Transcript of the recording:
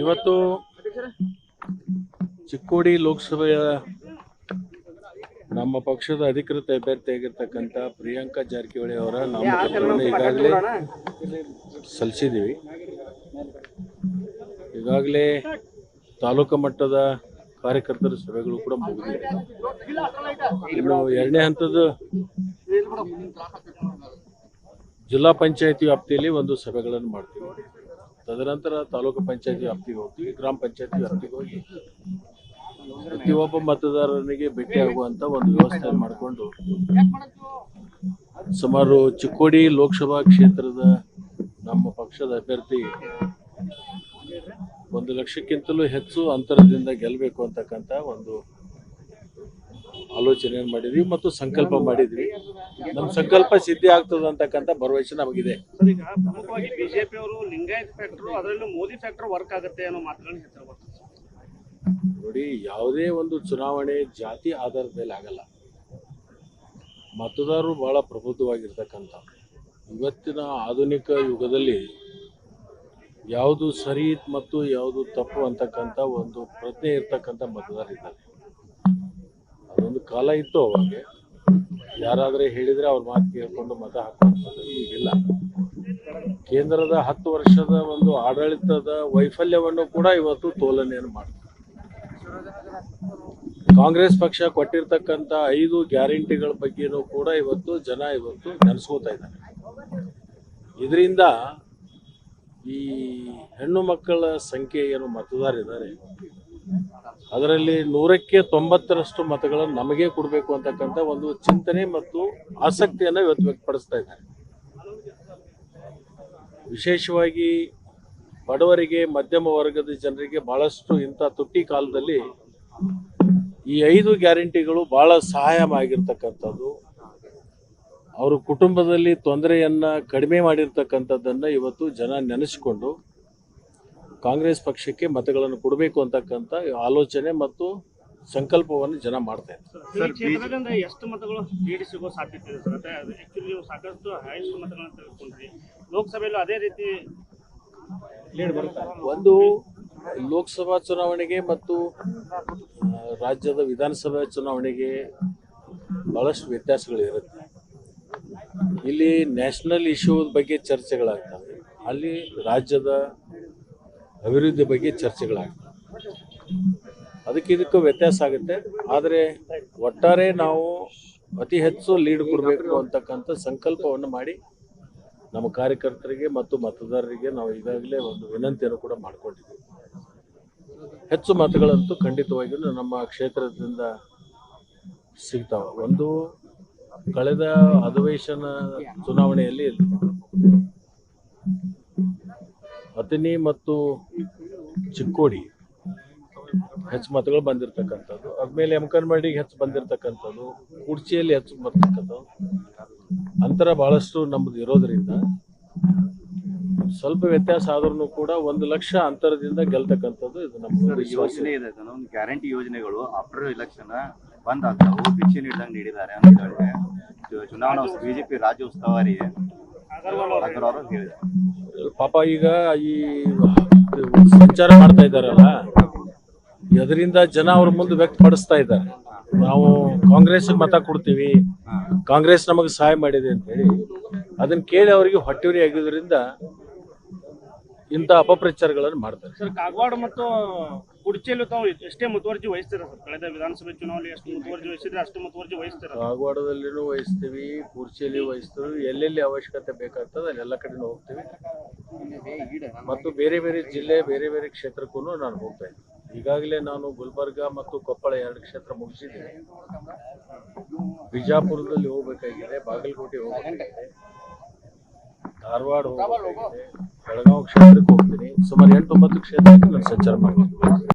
ಇವತ್ತು ಚಿಕ್ಕೋಡಿ ಲೋಕಸಭೆಯ ನಮ್ಮ ಪಕ್ಷದ ಅಧಿಕೃತ ಅಭ್ಯರ್ಥಿಯಾಗಿರ್ತಕ್ಕಂಥ ಪ್ರಿಯಾಂಕಾ ಜಾರಕಿಹೊಳಿ ಅವರ ನಾಮಪತ್ರವನ್ನು ಈಗಾಗಲೇ ಸಲ್ಲಿಸಿದ್ದೀವಿ. ಈಗಾಗಲೇ ತಾಲೂಕು ಮಟ್ಟದ ಕಾರ್ಯಕರ್ತರ ಸಭೆಗಳು ಕೂಡ ಮುಗಿದಿವೆ ಇನ್ನು ಎರಡನೇ ಹಂತದ ಜಿಲ್ಲಾ ಪಂಚಾಯತಿ ವ್ಯಾಪ್ತಿಯಲ್ಲಿ ಒಂದು ಸಭೆಗಳನ್ನು ಮಾಡ್ತೀವಿ. ತದನಂತರ ತಾಲೂಕು ಪಂಚಾಯತಿ ವ್ಯಾಪ್ತಿಗೆ ಹೋಗ್ತೀವಿ, ಗ್ರಾಮ ಪಂಚಾಯತಿ ವ್ಯಾಪ್ತಿಗೆ ಹೋಗಿ ಪ್ರತಿಯೊಬ್ಬ ಮತದಾರನಿಗೆ ಭೇಟಿಯಾಗುವಂತ ಒಂದು ವ್ಯವಸ್ಥೆ ಮಾಡಿಕೊಂಡು ಸುಮಾರು ಚಿಕ್ಕೋಡಿ ಲೋಕಸಭಾ ಕ್ಷೇತ್ರದ ನಮ್ಮ ಪಕ್ಷದ ಅಭ್ಯರ್ಥಿ ಒಂದು ಲಕ್ಷಕ್ಕಿಂತಲೂ ಹೆಚ್ಚು ಅಂತರದಿಂದ ಗೆಲ್ಲಬೇಕು ಅಂತಕ್ಕಂಥ ಒಂದು ಆಲೋಚನೆಯನ್ನು ಮಾಡಿದ್ವಿ ಮತ್ತು ಸಂಕಲ್ಪ ಮಾಡಿದ್ವಿ. ನಮ್ಮ ಸಂಕಲ್ಪ ಸಿದ್ಧಿ ಆಗ್ತದೆ ಅಂತಕ್ಕಂಥ ಭರವಸೆ ನಮಗಿದೆ. ಸರ್, ಈಗ ಪ್ರಮುಖವಾಗಿ ಬಿಜೆಪಿ ಅವರು ಲಿಂಗಾಯತ್ ಫ್ಯಾಕ್ಟರ್ ಅದರಲ್ಲೂ ಮೋದಿ ಫ್ಯಾಕ್ಟರ್ ವರ್ಕ್ ಆಗುತ್ತೆ ಅನ್ನೋ ಮಾತುಗಳನ್ನ ಹೇಳ್ತಾರೆ ಬರ್ತಾರೆ ನೋಡಿ ಯಾವುದೇ ಒಂದು ಚುನಾವಣೆ ಜಾತಿ ಆಧಾರದ ಮೇಲೆ ಆಗಲ್ಲ. ಮತದಾರರು ಬಹಳ ಪ್ರಬುದ್ಧವಾಗಿರ್ತಕ್ಕಂಥ. ಇವತ್ತಿನ ಆಧುನಿಕ ಯುಗದಲ್ಲಿ ಯಾವುದು ಸರಿ ಮತ್ತು ಯಾವುದು ತಪ್ಪು ಅಂತಕ್ಕಂಥ ಒಂದು ಪ್ರಜ್ಞೆ ಇರ್ತಕ್ಕಂಥ ಮತದಾರರಿದ್ದಾರೆ. ಅದೊಂದು ಕಾಲ ಇತ್ತು ಅವಾಗ. ಯಾರಾದ್ರೆ ಹೇಳಿದ್ರೆ ಅವ್ರ ಮಾತು ಕೇಳ್ಕೊಂಡು ಮತ ಹಾಕುವಂಥದ್ದು ಈಗಿಲ್ಲ ಕೇಂದ್ರದ ಹತ್ತು ವರ್ಷದ ಒಂದು ಆಡಳಿತದ ವೈಫಲ್ಯವನ್ನು ಕೂಡ ಇವತ್ತು ತೋಲನೆಯನ್ನು ಮಾಡ್ತಾರೆ ಕಾಂಗ್ರೆಸ್ ಪಕ್ಷ ಕೊಟ್ಟಿರ್ತಕ್ಕಂಥ ಐದು ಗ್ಯಾರಂಟಿಗಳ ಬಗ್ಗೆನೂ ಕೂಡ ಇವತ್ತು ಜನ ಇವತ್ತು ನೆನೆಸ್ಕೋತಾ ಇದ್ದಾರೆ. ಇದರಿಂದ ಈ ಹೆಣ್ಣು ಮಕ್ಕಳ ಸಂಖ್ಯೆ ಏನು ಮತದಾರಿದ್ದಾರೆ ಅದರಲ್ಲಿ ನೂರಕ್ಕೆ ತೊಂಬತ್ತರಷ್ಟು ಮತಗಳನ್ನು ನಮಗೆ ಕೊಡಬೇಕು ಅಂತಕ್ಕಂಥ ಒಂದು ಚಿಂತನೆ ಮತ್ತು ಆಸಕ್ತಿಯನ್ನು ಇವತ್ತು ವ್ಯಕ್ತಪಡಿಸ್ತಾ ಇದ್ದಾರೆ. ವಿಶೇಷವಾಗಿ ಬಡವರಿಗೆ, ಮಧ್ಯಮ ವರ್ಗದ ಜನರಿಗೆ ಬಹಳಷ್ಟು ಇಂಥ ತುಟ್ಟಿ ಕಾಲದಲ್ಲಿ ಈ ಐದು ಗ್ಯಾರಂಟಿಗಳು ಬಹಳ ಸಹಾಯ ಆಗಿರ್ತಕ್ಕಂಥದ್ದು. ಅವರು ಕುಟುಂಬದಲ್ಲಿ ತೊಂದರೆಯನ್ನು ಕಡಿಮೆ ಮಾಡಿರ್ತಕ್ಕಂಥದ್ದನ್ನು ಇವತ್ತು ಜನ ನೆನೆಸಿಕೊಂಡು ಕಾಂಗ್ರೆಸ್ ಪಕ್ಷಕ್ಕೆ ಮತಗಳನ್ನು ಕೊಡಬೇಕು ಅಂತಕ್ಕಂಥ ಆಲೋಚನೆ ಮತ್ತು ಸಂಕಲ್ಪವನ್ನು ಜನ ಮಾಡ್ತಾ ಇದ್ದಾರೆ. ಎಷ್ಟು ಮತಗಳು ಲೀಡ್ ಸಿಗೋ ಸಾಧ್ಯತೆ ಇದೆ ಸರ್? ಅಂದ್ರೆ ಆಕ್ಚುಲಿ ನೀವು ಸಾಕಷ್ಟು ಹೈಯೆಸ್ಟ್ ಮತಗಳನ್ನ ತೆಗೆದುಕೊಂಡ್ರಿ. ಲೋಕಸಭೆಯಲ್ಲೂ ಅದೇ ರೀತಿ ಒಂದು ಲೋಕಸಭಾ ಚುನಾವಣೆಗೆ ಮತ್ತು ರಾಜ್ಯದ ವಿಧಾನಸಭೆ ಚುನಾವಣೆಗೆ ಬಹಳಷ್ಟು ವ್ಯತ್ಯಾಸಗಳಿರುತ್ತೆ. ಇಲ್ಲಿ ನ್ಯಾಷನಲ್ ಇಶ್ಯೂ ಬಗ್ಗೆ ಚರ್ಚೆಗಳಾಗ್ತವೆ. ಅಲ್ಲಿ ರಾಜ್ಯದ ಅಭಿವೃದ್ಧಿ ಬಗ್ಗೆ ಚರ್ಚೆಗಳಾಗ್ತವೆ. ಅದಕ್ಕೆ ಇದಕ್ಕೂ ವ್ಯತ್ಯಾಸ ಆಗುತ್ತೆ. ಆದರೆ ಒಟ್ಟಾರೆ ನಾವು ಅತಿ ಹೆಚ್ಚು ಲೀಡ್ ಕೊಡಬೇಕು ಅಂತಕ್ಕಂಥ ಸಂಕಲ್ಪವನ್ನು ಮಾಡಿ ನಮ್ಮ ಕಾರ್ಯಕರ್ತರಿಗೆ ಮತ್ತು ಮತದಾರರಿಗೆ ನಾವು ಈಗಾಗಲೇ ಒಂದು ವಿನಂತಿಯನ್ನು ಕೂಡ ಮಾಡಿಕೊಂಡಿದ್ದೀವಿ. ಹೆಚ್ಚು ಮತಗಳಂತೂ ಖಂಡಿತವಾಗಿಯೂ ನಮ್ಮ ಕ್ಷೇತ್ರದಿಂದ ಸಿಗ್ತಾವೆ. ಒಂದು ಕಳೆದ ಅಧಿವೇಶನ ಚುನಾವಣೆಯಲ್ಲಿ ಅತನಿ ಮತ್ತು ಚಿಕ್ಕೋಡಿ ಹೆಚ್ಚು ಮತಗಳು ಬಂದಿರತಕ್ಕಂಥದ್ದು. ಆದ್ಮೇಲೆ ಎಮ್ಕನ್ಮಡಿಗೆ ಹೆಚ್ಚು ಬಂದಿರತಕ್ಕಂಥದ್ದು. ಕುರ್ಚಿಯಲ್ಲಿ ಹೆಚ್ಚು ಬರ್ತಕ್ಕಂಥದ್ದು ಅಂತರ ಬಹಳಷ್ಟು ನಮ್ಮದು ಇರೋದರಿಂದ ಸ್ವಲ್ಪ ವ್ಯತ್ಯಾಸ ಆದ್ರೂ ಕೂಡ ಒಂದು ಲಕ್ಷ ಅಂತರದಿಂದ ಗೆಲ್ತಕ್ಕಂಥದ್ದು ಇದು ನಮ್ಮ ಯೋಜನೆ. ಇದೆ ಒಂದು ಗ್ಯಾರಂಟಿ ಯೋಜನೆಗಳು ಆಫ್ಟರ್ ಎಲೆಕ್ಷನ್ ಬಂದಾಗ ಆಗ್ತಾವು ಭಿಕ್ಷೆ ನೀಡಿದಂಗೆ ನೀಡಿದ್ದಾರೆ ಅಂತ ಹೇಳಿ ಬಿ ಚುನಾವಣಾ ಬಿಜೆಪಿ ರಾಜ್ಯ ಉಸ್ತುವಾರಿ ಹೇಳಿದ್ದಾರೆ. ಪಾಪ ಈಗ ಈ ಸಂಚಾರ ಮಾಡ್ತಾ ಇದ್ದಾರಲ್ಲ ಅದರಿಂದ ಜನ ಅವ್ರ ಮುಂದೆ ವ್ಯಕ್ತಪಡಿಸ್ತಾ ಇದ್ದಾರೆ. ನಾವು ಕಾಂಗ್ರೆಸ್ ಮತ ಕೊಡ್ತೀವಿ, ಕಾಂಗ್ರೆಸ್ ನಮಗೆ ಸಹಾಯ ಮಾಡಿದೆ ಅಂತ ಹೇಳಿ ಅದನ್ನ ಕೇಳಿ ಅವರಿಗೆ ಹೊಟ್ಟೆವರಿ ಆಗಿದ್ರಿಂದ ಇಂಥ ಅಪಪ್ರಚಾರಗಳನ್ನು ಮಾಡ್ತಾರೆ. ಕಾಗವಾಡ ಮತ್ತು ಕುಡ್ಚಿಯಲ್ಲೂ ತಾವು ಎಷ್ಟೇ ಮುತುವರ್ಜಿ ವಹಿಸ್ತೀರ ಸರ್ ಕಳೆದ ವಿಧಾನಸಭೆ ಚುನಾವಣೆ ಎಷ್ಟು ಮುತುವರ್ಜಿ ವಹಿಸಿದ್ರೆ ಅಷ್ಟು ಮುತುವರ್ಜಿ ವಹಿಸ್ತೀರ ಕಾಗವಾಡದಲ್ಲಿನೂ ವಹಿಸ್ತೀವಿ ಕುರ್ಚಿಯಲ್ಲಿ ವಹಿಸ್ತೀವಿ, ಎಲ್ಲೆಲ್ಲಿ ಅವಶ್ಯಕತೆ ಬೇಕಾಗ್ತದೆ ಅಲ್ಲೆಲ್ಲ ಕಡೆ ಹೋಗ್ತೀವಿ. ಮತ್ತು ಬೇರೆ ಬೇರೆ ಜಿಲ್ಲೆ, ಬೇರೆ ಬೇರೆ ಕ್ಷೇತ್ರಕ್ಕೂ ನಾನು ಹೋಗ್ತಾ ಇದ್ದೀನಿ. ಈಗಾಗಲೇ ನಾನು ಗುಲ್ಬರ್ಗ ಮತ್ತು ಕೊಪ್ಪಳ ಎರಡು ಕ್ಷೇತ್ರ ಮುಗಿಸಿದ್ದೀನಿ. ಬಿಜಾಪುರದಲ್ಲಿ ಹೋಗ್ಬೇಕಾಗಿದೆ, ಬಾಗಲಕೋಟೆ ಹೋಗ್ಬೇಕಾಗಿದೆ, ಧಾರವಾಡ ಹೋಗ್ಬೇಕಾಗಿದೆ, ಬೆಳಗಾವಿ ಕ್ಷೇತ್ರಕ್ಕೆ ಹೋಗ್ತೀನಿ. ಸುಮಾರು ಎಂಟು ಒಂಬತ್ತು ಕ್ಷೇತ್ರಕ್ಕೆ ನಾನು ಸಂಚಾರ ಮಾಡ್ತೀನಿ.